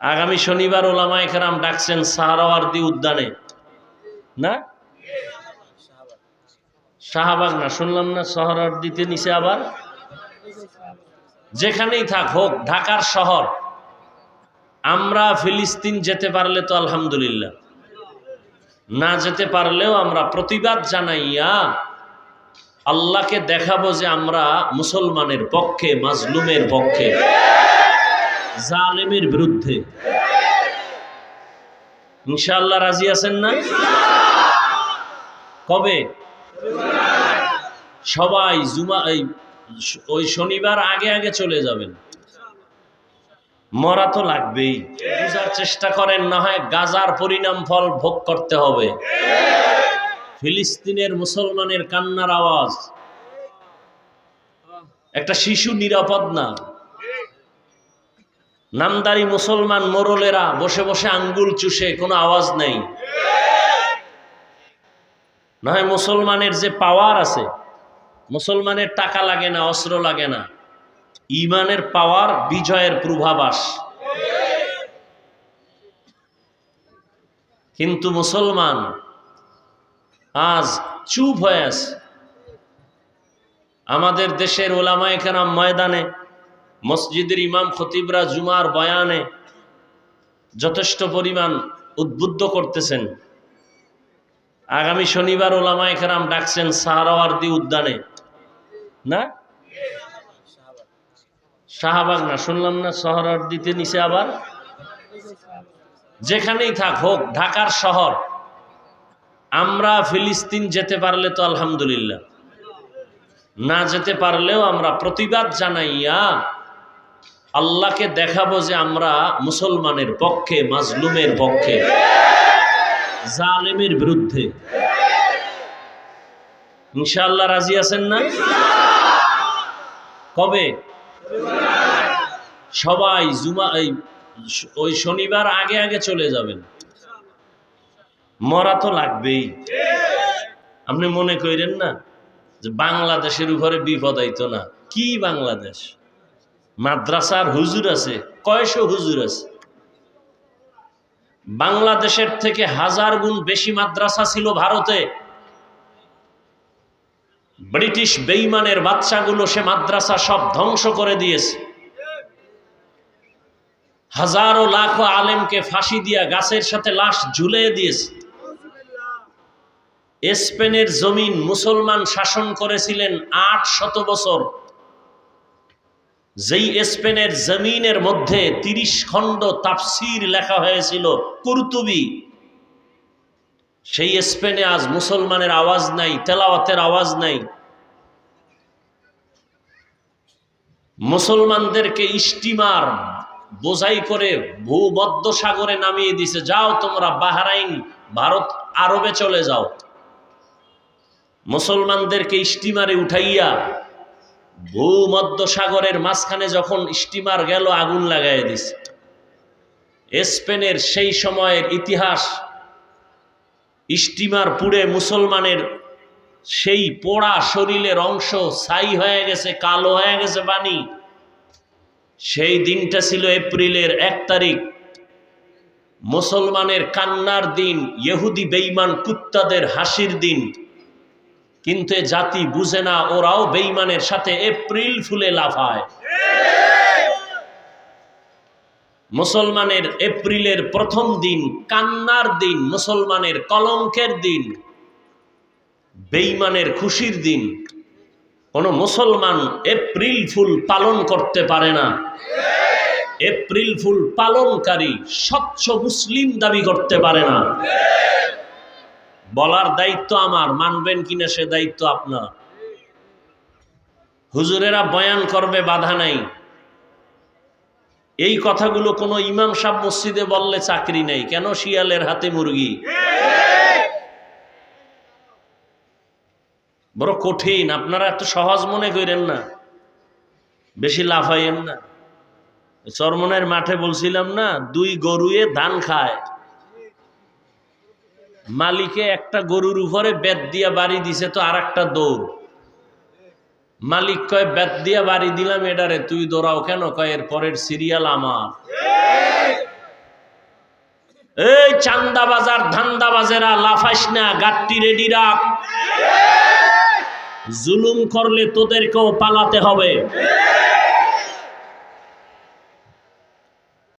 আগামী শনিবার ওলামা একরাম ডাকছেন সাহারাওয়ার্দি উদ্যানে। না? শাহবাগ না, শুনলাম না সাহারাওয়ার্দিতে নিচে আবার? যেখানেই থাক হোক, ঢাকার শহর। আমরা ফিলিস্তিন যেতে পারলে তো আলহামদুলিল্লাহ। না যেতে পারলেও আমরা প্রতিবাদ জানাইয়া আল্লাহকে দেখাবো যে আমরা মুসলমানের পক্ষে, মাজলুমের পক্ষে। জালেমের বিরুদ্ধে। ইনশাআল্লাহ রাজি আছেন না? কবে? সবাই জুমা এই ওই শনিবার আগে আগে চলে যাবেন। মরা তো লাগবেই। বুঝার চেষ্টা করেন, না হয় গাজার পরিণাম ফল ভোগ করতে হবে। ফিলিস্তিনের মুসলমানের কান্নার আওয়াজ। একটা শিশু নিরাপদ না। নামদারি মুসলমান মোরলেরা বসে বসে আঙ্গুল চুষে, কোনো আওয়াজ নেই। নয়, মুসলমানের যে পাওয়ার আছে, মুসলমানের টাকা লাগে না, অস্ত্র লাগে না, ইমানের পাওয়ার বিজয়ের পূর্বাভাস। কিন্তু মুসলমান আজ চুপ হয়ে আছে। আমাদের দেশের ওলামায়ে কেরাম ময়দানে মসজিদের ইমাম খতিবরা জুমার বয়ানে যথেষ্ট পরিমাণ উদ্বুদ্ধ করতেছেন। আগামী শনিবার ওলামায়ে কেরাম ডাকছেন সাহারাওয়ার্দি উদ্যানে। না? শাহবাগ না, শুনলাম না, সাহারাওয়ার্দিতে নিচে আবার? যেখানেই থাক হোক, ঢাকার শহর। আমরা ফিলিস্তিন যেতে পারলে তো আলহামদুলিল্লাহ। না যেতে পারলেও আমরা প্রতিবাদ জানাইয়া আল্লাহকে দেখাবো যে আমরা মুসলমানের পক্ষে, মাজলুমের পক্ষে, জালেমের বিরুদ্ধে। ইনশাআল্লাহ রাজি আছেন না? কবে? সবাই জুমা ওই শনিবার আগে আগে চলে যাবেন। মরা তো লাগবেই। আপনি মনে করেন না যে বাংলাদেশের উপরে বিপদ আইতো না? কি বাংলাদেশ? মাদ্রাসার হুজুর আছে। কয়শো হুজুর আছে? বাংলাদেশের থেকে হাজার গুণ বেশি মাদ্রাসা ছিল ভারতে। ব্রিটিশ বেইমানের বাচ্চাগুলো সে মাদ্রাসা সব ধ্বংস করে দিয়েছে। হাজারো লাখো আলেমকে ফাঁসি দিয়া গাছের সাথে লাশ ঝুলিয়ে দিয়েছে। স্পেনের জমিন মুসলমান শাসন করেছিলেন আট শত বছর। যেই স্পেনের জমিনের মধ্যে তিরিশ খণ্ড তাফসির লেখা হয়েছিল, কুরতুবি, সেই স্পেনে আজ মুসলমানের আওয়াজ নাই, তেলাওয়াতের আওয়াজ নাই। মুসলমানদেরকে স্টিমার বোঝাই করে ভূমধ্য সাগরে নামিয়ে দিছে, যাও তোমরা বাহারাইন, ভারত আরবে চলে যাও। মুসলমানদেরকে স্টিমারে উঠাইয়া ভূমধ্য সাগরের মাঝখানে যখন স্টিমার গেল, আগুন লাগাই দিছে। স্পেনের সেই সময়ের ইতিহাস, স্টিমার পুড়ে মুসলমানের সেই পোড়া শরীরের অংশ ছাই হয়ে গেছে, কালো হয়ে গেছে পানি। সেই দিনটা ছিল এপ্রিলের এক তারিখ। মুসলমানের কান্নার দিন, ইহুদি বেইমান কুত্তাদের হাসির দিন। কিন্তু এ জাতি বুঝে না, ওরাও বেইমানের সাথে এপ্রিল ফুলে লাফায়। মুসলমানের এপ্রিলের প্রথম দিন, কান্নার দিন, মুসলমানের কলঙ্কের দিন বেইমানের খুশির দিন। কোনো মুসলমান এপ্রিল ফুল পালন করতে পারে না। এপ্রিল ফুল পালনকারী স্বচ্ছ মুসলিম দাবি করতে পারে না। বলার দায়িত্ব আমার, মানবেন কিনা সে দায়িত্ব আপনার। হুজুরেরা বয়ান করবে, বাধা নাই। এই কথাগুলো কোনো ইমাম সাহ মসজিদে বললে চাকরি নেই, কেন শিয়ালের হাতে মুরগি? বড় কঠিন, আপনারা এত সহজ মনে করেন না। বেশি লাভ লাফাইয়েন না। চরমনের মাঠে বলছিলাম না, দুই গরুয়ে ধান খায়। মালিকে একটা গরুর উপরে বেত দিয়া বাড়ি দিছে তো আর একটা দৌড়। মালিক কয়, বেত দিয়া বাড়ি দিলাম এটারে তুই দৌড়াও কেন? কয়, এর পরের সিরিয়াল আমার। এই চান্দা বাজার ধান্দা বাজেরা লাফাইস না গাট্টি রেডি রাখ। জুলুম করলে তোদেরকেও পালাতে হবে।